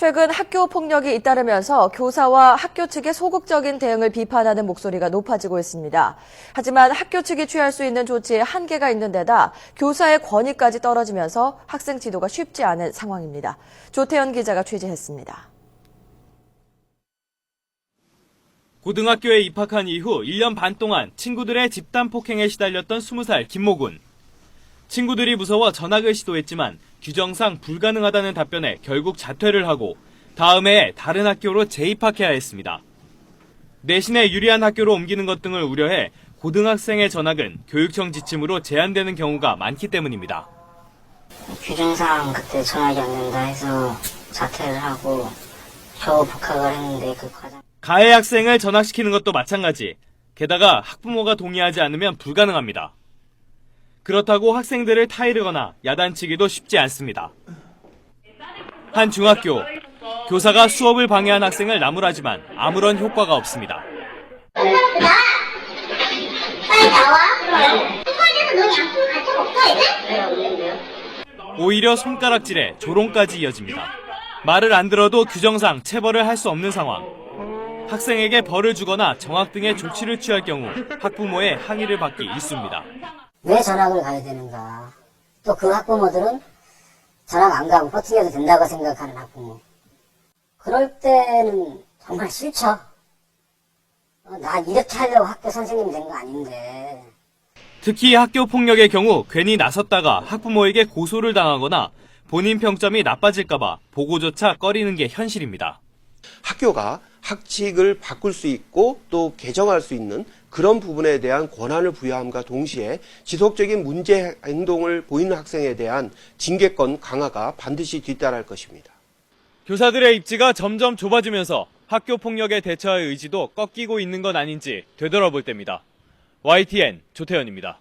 최근 학교 폭력이 잇따르면서 교사와 학교 측의 소극적인 대응을 비판하는 목소리가 높아지고 있습니다. 하지만 학교 측이 취할 수 있는 조치에 한계가 있는 데다 교사의 권위까지 떨어지면서 학생 지도가 쉽지 않은 상황입니다. 조태현 기자가 취재했습니다. 고등학교에 입학한 이후 1년 반 동안 친구들의 집단 폭행에 시달렸던 20살 김모군. 친구들이 무서워 전학을 시도했지만 규정상 불가능하다는 답변에 결국 자퇴를 하고 다음 해에 다른 학교로 재입학해야 했습니다. 내신에 유리한 학교로 옮기는 것 등을 우려해 고등학생의 전학은 교육청 지침으로 제한되는 경우가 많기 때문입니다. 규정상 그때 전학이 안 된다 해서 자퇴를 하고 겨우 복학을 했는데 그 과정 가해 학생을 전학시키는 것도 마찬가지. 게다가 학부모가 동의하지 않으면 불가능합니다. 그렇다고 학생들을 타이르거나 야단치기도 쉽지 않습니다. 한 중학교. 교사가 수업을 방해한 학생을 나무라지만 아무런 효과가 없습니다. 오히려 손가락질에 조롱까지 이어집니다. 말을 안 들어도 규정상 체벌을 할 수 없는 상황. 학생에게 벌을 주거나 정학 등의 조치를 취할 경우 학부모의 항의를 받기 일쑤입니다. 왜 전학을 가야 되는가. 또 그 학부모들은 전학 안 가고 버팅해도 된다고 생각하는 학부모. 그럴 때는 정말 싫죠. 어, 나 이렇게 하려고 학교 선생님이 된거 아닌데. 특히 학교 폭력의 경우 괜히 나섰다가 학부모에게 고소를 당하거나 본인 평점이 나빠질까봐 보고조차 꺼리는 게 현실입니다. 학교가 학칙을 바꿀 수 있고 또 개정할 수 있는 그런 부분에 대한 권한을 부여함과 동시에 지속적인 문제 행동을 보이는 학생에 대한 징계권 강화가 반드시 뒤따를 것입니다. 교사들의 입지가 점점 좁아지면서 학교 폭력에 대처할 의지도 꺾이고 있는 건 아닌지 되돌아볼 때입니다. YTN 조태현입니다.